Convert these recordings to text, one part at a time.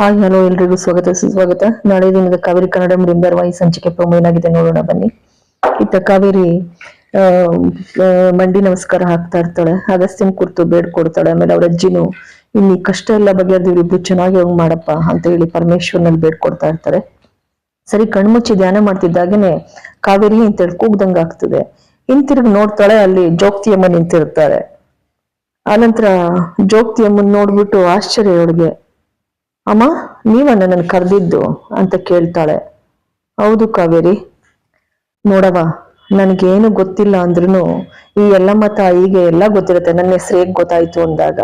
Hi, hello, ಎಲ್ರಿಗೂ ಸ್ವಾಗತ, ಸುಸ್ವಾಗತ. ನಾಳೆ ದಿನದ ಕಾವೇರಿ ಕನ್ನಡ ಮೀಡಿಯಂ ಧಾರವಾಹಿ ಸಂಚಿಕೆ ಪ್ರಮು ಏನಾಗಿದೆ ನೋಡೋಣ, ಬನ್ನಿ. ಇತ್ತ ಕಾವೇರಿ ಮಂಡಿ ನಮಸ್ಕಾರ ಹಾಕ್ತಾ ಇರ್ತಾಳೆ. ಅಗಸ್ತ್ಯನ್ ಕುರ್ತು ಬೇಡ್ಕೊಡ್ತಾಳೆ ಆಮೇಲೆ ಅವ್ರ ಅಜ್ಜಿನು, ಇನ್ನು ಕಷ್ಟ ಎಲ್ಲ ಬಗೆಹರಿದು ಇಬ್ಬರು ಚೆನ್ನಾಗಿ ಹೋಗಿ ಮಾಡಪ್ಪ ಅಂತ ಹೇಳಿ ಪರಮೇಶ್ವರ್ನಲ್ಲಿ ಬೇಡ್ಕೊಡ್ತಾ ಇರ್ತಾರೆ. ಸರಿ, ಕಣ್ಮುಚ್ಚಿ ಧ್ಯಾನ ಮಾಡ್ತಿದ್ದಾಗೇನೆ ಕಾವೇರಿ ಅಂತೇಳಿ ಕೂಗ್ದಂಗ ಆಗ್ತದೆ. ಹಿಂತಿರುಗಿ ನೋಡ್ತಾಳೆ, ಅಲ್ಲಿ ಜೋಗ್ತಿಯಮ್ಮ ನಿಂತಿರ್ತಾರೆ. ಆನಂತರ ಜೋಗ್ತಿಯಮ್ಮನ್ ನೋಡ್ಬಿಟ್ಟು ಆಶ್ಚರ್ಯ ಅವಳಿಗೆ. ಅಮ್ಮ ನೀವ ನನ್ನನ್ನು ಕರೆದಿದ್ದು ಅಂತ ಕೇಳ್ತಾಳೆ. ಹೌದು ಕಾವೇರಿ. ನೋಡವ ನನಗೇನು ಗೊತ್ತಿಲ್ಲ ಅಂದ್ರೂ ಈ ಎಲ್ಲಮ್ಮ ತಾಯಿಗೆ ಎಲ್ಲ ಗೊತ್ತಿರುತ್ತೆ. ನನ್ನ ಹೆಸರು ಹೇಗ್ ಗೊತ್ತಾಯ್ತು ಅಂದಾಗ.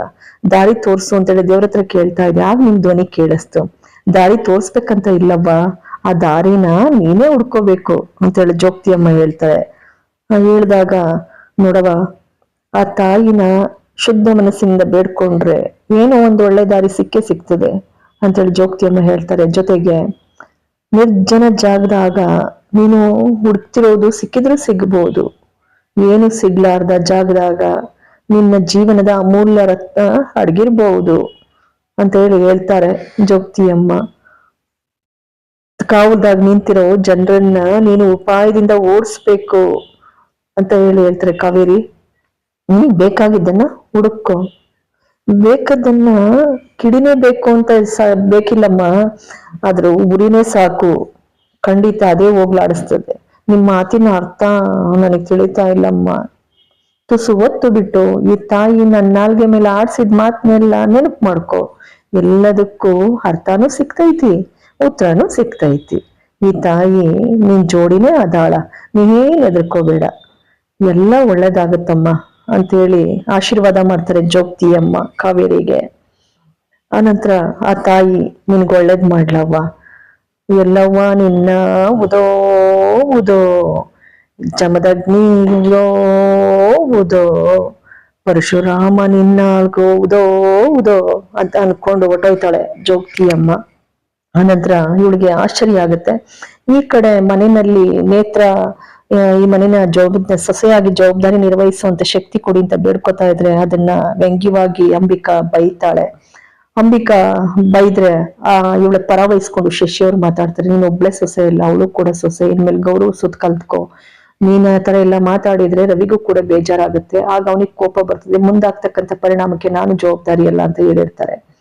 ದಾರಿ ತೋರ್ಸು ಅಂತೇಳಿ ದೇವ್ರ ಹತ್ರ ಕೇಳ್ತಾ ಇದೆ ಆಗ ನಿಮ್ ಧ್ವನಿ ಕೇಳಿಸ್ತು. ದಾರಿ ತೋರ್ಸ್ಬೇಕಂತ ಇಲ್ಲವ್ವ. ಆ ದಾರಿನ ನೀನೇ ಹುಡ್ಕೋಬೇಕು ಅಂತೇಳಿ ಜೋಗ್ತಿಯಮ್ಮ ಹೇಳ್ತಾಳೆ. ಆ ಹೇಳ್ದಾಗ ನೋಡವ ಆ ತಾಯಿನ ಶುದ್ಧ ಮನಸ್ಸಿಂದ ಬೇಡ್ಕೊಂಡ್ರೆ ಏನೋ ಒಂದು ಒಳ್ಳೆ ದಾರಿ ಸಿಕ್ಕೇ ಸಿಗ್ತದೆ. ಅಂತೇಳಿ ಜೋಗ್ತಿಯಮ್ಮ ಹೇಳ್ತಾರೆ. ಜೊತೆಗೆ ನಿರ್ಜನ ಜಾಗದಾಗ ನೀನು ಹುಡುಕ್ತಿರೋದು ಸಿಕ್ಕಿದ್ರೆ ಸಿಗ್ಬೋದು. ಏನು ಸಿಗ್ಲಾರ್ದ ಜಾಗದಾಗ ನಿನ್ನ ಜೀವನದ ಅಮೂಲ್ಯ ರತ್ನ ಅಡಗಿರ್ಬಹುದು ಅಂತ ಹೇಳಿ ಹೇಳ್ತಾರೆ ಜೋಗ್ತಿಯಮ್ಮ ಕಾವಲ್ದಾಗ ನಿಂತಿರೋ ಜನರನ್ನ ನೀನು ಉಪಾಯದಿಂದ ಓಡಿಸ್ಬೇಕು ಅಂತ ಹೇಳಿ ಹೇಳ್ತಾರೆ ಕಾವೇರಿ. ನೀನ್ ಬೇಕಾಗಿದ್ದನ್ನ ಹುಡುಕೋ. ಬೇಕಾದನ್ನ ಕಿಡಿನೇ ಬೇಕು ಅಂತ ಬೇಕಿಲ್ಲಮ್ಮ. ಆದ್ರೆ ಉರಿನೇ ಸಾಕು. ಖಂಡಿತ ಅದೇ ಹೋಗ್ಲಾಡಿಸ್ತದೆ. ನಿಮ್ಮ ಮಾತಿನ ಅರ್ಥ ನನಗೆ ತಿಳಿತಾ ಇಲ್ಲಮ್ಮ. ತುಸು ಒತ್ತು ಬಿಟ್ಟು ಈ ತಾಯಿ ನನ್ನ ನಾಲ್ಗೆ ಮೇಲೆ ಆಡ್ಸಿದ ಮಾತನ್ನೆಲ್ಲ ನೆನಪು ಮಾಡ್ಕೊ. ಎಲ್ಲದಕ್ಕೂ ಅರ್ಥನೂ ಸಿಗ್ತೈತಿ, ಉತ್ತರನೂ ಸಿಗ್ತೈತಿ. ಈ ತಾಯಿ ನಿನ್ ಜೋಡಿನೇ ಅದಾಳ. ನೀನೇನ್ ಹೆದರ್ಕೋಬೇಡ. ಎಲ್ಲ ಒಳ್ಳೇದಾಗತ್ತಮ್ಮ. ಅಂತೇಳಿ ಆಶೀರ್ವಾದ ಮಾಡ್ತಾರೆ ಜೋಗ್ತಿಯಮ್ಮ ಕಾವೇರಿಗೆ. ಆನಂತರ ಆ ತಾಯಿ ನಿನ್ಗೆ ಒಳ್ಳೇದ್ ಮಾಡ್ಲವ್ವ. ಎಲ್ಲವ್ವ ನಿನ್ನ ಉದೋ ಉದೋ, ಜಮದಗ್ನಿ ಉದೋ, ಪರಶುರಾಮ ನಿನ್ನಾಲ್ಗೋ ಉದೋ ಉದೋ ಅಂತ ಅನ್ಕೊಂಡು ಹೊಟ್ಟೋಯ್ತಾಳೆ ಜೋಗ್ತಿಯಮ್ಮ ಆನಂತರ ಇವಳಿಗೆ ಆಶ್ಚರ್ಯ ಆಗುತ್ತೆ. ಈ ಕಡೆ ಮನೆಯಲ್ಲಿ ನೇತ್ರ ಈ ಮನೆಯ ಜವಾಬ್ದ, ಸೊಸೆಯಾಗಿ ಜವಾಬ್ದಾರಿ ನಿರ್ವಹಿಸುವಂತ ಶಕ್ತಿ ಕೊಡಿ ಅಂತ ಬೇಡ್ಕೊತಾ ಇದ್ರೆ ಅದನ್ನ ವ್ಯಂಗ್ಯವಾಗಿ ಅಂಬಿಕಾ ಬೈತಾಳೆ. ಅಂಬಿಕಾ ಬೈದ್ರೆ, ಆ, ಇವಳ ಪರ ವಹಿಸ್ಕೊಂಡು ಶಶಿಯವ್ರು ಮಾತಾಡ್ತಾರೆ, ನೀನು ಒಬ್ಳೆ ಸೊಸೆ ಇಲ್ಲ, ಅವಳು ಕೂಡ ಸೊಸೆ, ಇನ್ಮೇಲೆ ಗೌರವ ಸುತ್ತ ಕಲ್ತ್ಕೋ. ನೀನ್ ಆ ತರ ಎಲ್ಲ ಮಾತಾಡಿದ್ರೆ ರವಿಗೂ ಕೂಡ ಬೇಜಾರಾಗುತ್ತೆ, ಆಗ ಅವನಿಗೆ ಕೋಪ ಬರ್ತದೆ, ಮುಂದಾಗ್ತಕ್ಕಂಥ ಪರಿಣಾಮಕ್ಕೆ ನಾನು ಜವಾಬ್ದಾರಿ ಅಲ್ಲ ಅಂತ ಹೇಳಿರ್ತಾರೆ.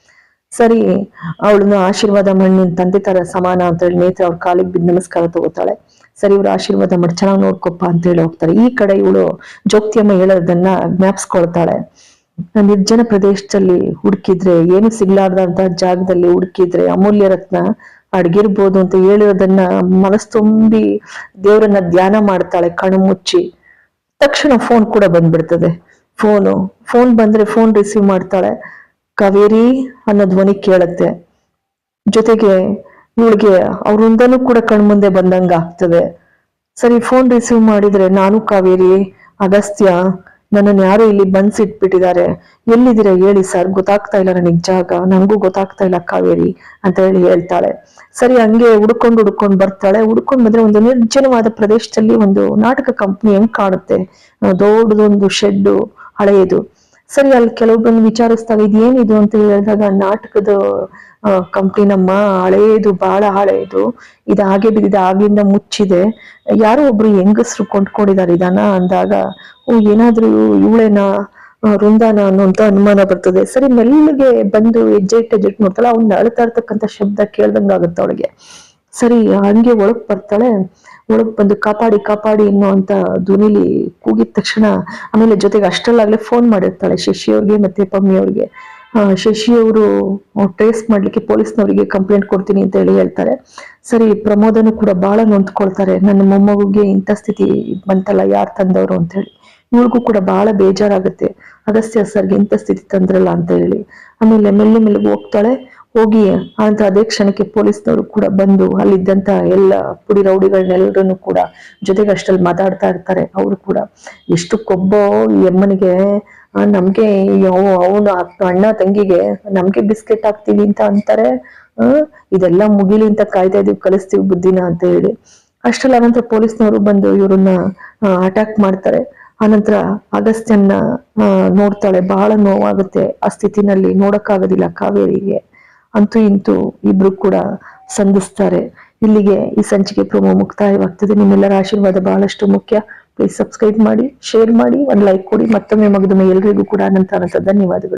ಸರಿ, ಅವಳನ್ನು ಆಶೀರ್ವಾದ ಮಣ್ಣಿನ ತಂದೆ ತರ ಸಮಾನ ಅಂತ ಹೇಳಿ ನೇತ್ರ ಅವ್ರ ಕಾಲಿಗೆ ಬಿದ್ದು ನಮಸ್ಕಾರ ತಗೋತಾಳೆ. ಸರಿ, ಇವ್ರು ಆಶೀರ್ವಾದ ಮಾಡಿ ಚೆನ್ನಾಗಿ ನೋಡ್ಕೊಪ್ಪ ಅಂತ ಹೇಳಿ ಹೋಗ್ತಾರೆ. ಈ ಕಡೆ ಇವಳು ಜೋಕ್ತಿಯಮ್ಮ ಹೇಳೋದನ್ನ ಜ್ಞಾಪಿಸ್ಕೊಳ್ತಾಳೆ. ನಿರ್ಜನ ಪ್ರದೇಶದಲ್ಲಿ ಹುಡುಕಿದ್ರೆ, ಏನು ಸಿಗ್ಲಾರ್ದಂತ ಜಾಗದಲ್ಲಿ ಹುಡುಕಿದ್ರೆ, ಅಮೂಲ್ಯ ರತ್ನ ಅಡ್ಗಿರ್ಬೋದು ಅಂತ ಹೇಳಿರೋದನ್ನ ಮನಸ್ ತುಂಬಿ ದೇವರನ್ನ ಧ್ಯಾನ ಮಾಡ್ತಾಳೆ, ಕಣ್ಣು ಮುಚ್ಚಿ. ತಕ್ಷಣ ಫೋನ್ ಕೂಡ ಬಂದ್ಬಿಡ್ತದೆ. ಫೋನು ಫೋನ್ ಬಂದ್ರೆ ಫೋನ್ ರಿಸೀವ್ ಮಾಡ್ತಾಳೆ. ಕಾವೇರಿ ಅನ್ನೋ ಧ್ವನಿ ಕೇಳತ್ತೆ. ಜೊತೆಗೆ ಇವಳಿಗೆ ಅವ್ರಿಂದನೂ ಕೂಡ ಕಣ್ಮುಂದೆ ಬಂದಂಗ ಆಗ್ತದೆ. ಸರಿ ಫೋನ್ ರಿಸೀವ್ ಮಾಡಿದ್ರೆ ನಾನು ಕಾವೇರಿ, ಅಗಸ್ತ್ಯ, ನನ್ನನ್ನು ಯಾರು ಇಲ್ಲಿ ಬಂದ್ಸಿಟ್ಬಿಟ್ಟಿದ್ದಾರೆ. ಎಲ್ಲಿದ್ದೀರಾ ಹೇಳಿ ಸರ್? ಗೊತ್ತಾಗ್ತಾ ಇಲ್ಲ ನನಗೆ ಜಾಗ. ನನಗೂ ಗೊತ್ತಾಗ್ತಾ ಇಲ್ಲ ಕಾವೇರಿ ಅಂತ ಹೇಳಿ ಹೇಳ್ತಾಳೆ. ಸರಿ, ಹಂಗೆ ಹುಡ್ಕೊಂಡು ಹುಡ್ಕೊಂಡು ಬರ್ತಾಳೆ. ಹುಡ್ಕೊಂಡು ಬಂದ್ರೆ ಒಂದು ನಿರ್ಜನವಾದ ಪ್ರದೇಶದಲ್ಲಿ ಒಂದು ನಾಟಕ ಕಂಪ್ನಿ ಹೆಂಗ್ ಕಾಣುತ್ತೆ? ದೊಡ್ಡದೊಂದು ಶೆಡ್ಡು ಹಳೆಯದು ಸರಿ, ಅಲ್ಲಿ ಕೆಲವೊಬ್ಬರನ್ನು ವಿಚಾರಿಸ್ತಾವ ಇದೇನಿದು ಅಂತ ಹೇಳಿದಾಗ ನಾಟಕದ ಕಂಪ್ನಿ ನಮ್ಮ ಹಳೆಯದು ಬಹಳ ಹಳೆಯದು ಇದು ಹಾಗೆ ಬಿದ್ದಿದೆ ಆಗಿಂದ ಮುಚ್ಚಿದೆ. ಯಾರೋ ಒಬ್ರು ಹೆಂಗಸರು ಕೊಂಡ್ಕೊಂಡಿದ್ದಾರೆ ಇದನ್ನ ಅಂದಾಗ, ಓ, ಏನಾದ್ರೂ ಇವಳೇನ ವೃಂದಾನ ಅನ್ನೋಂತ ಅನುಮಾನ ಬರ್ತದೆ. ಸರಿ, ಮೆಲ್ಲಿಗೆ ಬಂದು ಹೆಜ್ಜೆ ಇಟ್ಟು ಹೆಜ್ಜೆ ನೋಡ್ತಾಳೆ ಅವ್ನ ಅಳ್ತಾ ಇರ್ತಕ್ಕಂತ ಶಬ್ದ ಕೇಳ್ದಂಗ ಆಗುತ್ತೆ ಅವಳಿಗೆ. ಸರಿ, ಹಂಗೆ ಒಳಗ್ ಬರ್ತಾಳೆ. ಒಳಗ್ ಬಂದು ಕಾಪಾಡಿ ಕಾಪಾಡಿ ಅನ್ನೋ ಅಂತ ಧ್ವನಿಲಿ ಕೂಗಿದ ತಕ್ಷಣ ಆಮೇಲೆ ಜೊತೆಗೆ ಅಷ್ಟರಲ್ಲಾಗ್ಲೇ ಫೋನ್ ಮಾಡಿರ್ತಾಳೆ ಶಶಿ ಅವ್ರಿಗೆ ಮತ್ತೆ ಪಮ್ಮಿ ಅವ್ರಿಗೆ. ಶಶಿ ಅವರು ಟ್ರೇಸ್ ಮಾಡ್ಲಿಕ್ಕೆ ಪೊಲೀಸ್ನವರಿಗೆ ಕಂಪ್ಲೇಂಟ್ ಕೊಡ್ತೀನಿ ಅಂತ ಹೇಳಿ ಹೇಳ್ತಾರೆ. ಸರಿ, ಪ್ರಮೋದನು ಕೂಡ ಬಹಳ ನೊಂದ್ಕೊಳ್ತಾರೆ. ನನ್ನ ಮೊಮ್ಮಗುಗೆ ಇಂಥ ಸ್ಥಿತಿ ಬಂತಲ್ಲ, ಯಾರು ತಂದವರು ಅಂತ ಹೇಳಿ. ಇವ್ರಿಗೂ ಕೂಡ ಬಹಳ ಬೇಜಾರಾಗುತ್ತೆ. ಅಗಸ್ತ್ಯ ಸರ್ಗೆ ಇಂಥ ಸ್ಥಿತಿ ತಂದ್ರಲ್ಲ ಅಂತ ಹೇಳಿ. ಆಮೇಲೆ ಮೆಲ್ಲೆ ಮೆಲ್ಲಗೆ ಹೋಗ್ತಾಳೆ. ಹೋಗಿ ಅಂತ ಅದೇ ಕ್ಷಣಕ್ಕೆ ಪೊಲೀಸ್ನವರು ಕೂಡ ಬಂದು ಅಲ್ಲಿದ್ದಂತ ಎಲ್ಲ ಪುಡಿ ರೌಡಿಗಳನ್ನೆಲ್ಲರನ್ನು ಕೂಡ ಜೊತೆಗೆ ಅಷ್ಟಲ್ಲಿ ಮಾತಾಡ್ತಾ ಇರ್ತಾರೆ. ಅವರು ಕೂಡ ಎಷ್ಟು ಕೊಬ್ಬೋ ಈ ಅಮ್ಮನಿಗೆ ನಮ್ಗೆ ಅವನು ಅಣ್ಣ ತಂಗಿಗೆ ನಮ್ಗೆ ಬಿಸ್ಕೆಟ್ ಹಾಕ್ತೀವಿ ಅಂತ ಅಂತಾರೆ. ಇದೆಲ್ಲ ಮುಗಿಲಿ ಅಂತ ಕಾಯ್ತಾ ಇದೀವಿ ಕಲಿಸ್ತೀವಿ ಬುದ್ಧಿನ ಅಂತ ಹೇಳಿ. ಅಷ್ಟರಲ್ಲಿ ಅನಂತರ ಪೊಲೀಸ್ನವರು ಬಂದು ಇವ್ರನ್ನ ಅಟ್ಯಾಕ್ ಮಾಡ್ತಾರೆ. ಆನಂತರ ಅಗಸ್ತ್ಯನ್ನ ನೋಡ್ತಾಳೆ. ಬಹಳ ನೋವಾಗುತ್ತೆ ಆ ಸ್ಥಿತಿನಲ್ಲಿ, ನೋಡಕ್ಕಾಗೋದಿಲ್ಲ ಕಾವೇರಿಗೆ. ಅಂತೂ ಇಂತೂ ಇಬ್ರು ಕೂಡ ಸಂಧಿಸ್ತಾರೆ. ಇಲ್ಲಿಗೆ ಈ ಸಂಚಿಕೆ ಪ್ರೋಮೋ ಮುಕ್ತಾಯವಾಗ್ತದೆ. ನಿಮ್ಮೆಲ್ಲರ ಆಶೀರ್ವಾದ ಬಹಳಷ್ಟು ಮುಖ್ಯ. ಪ್ಲೀಸ್ ಸಬ್ಸ್ಕ್ರೈಬ್ ಮಾಡಿ ಶೇರ್ ಮಾಡಿ, ಒಂದು ಲೈಕ್ ಕೊಡಿ. ಮತ್ತೊಮ್ಮೆ ಮಗದೊಮ್ಮೆ ಎಲ್ರಿಗೂ ಕೂಡ ಅನಂತ ಅನಂತ ಧನ್ಯವಾದಗಳು.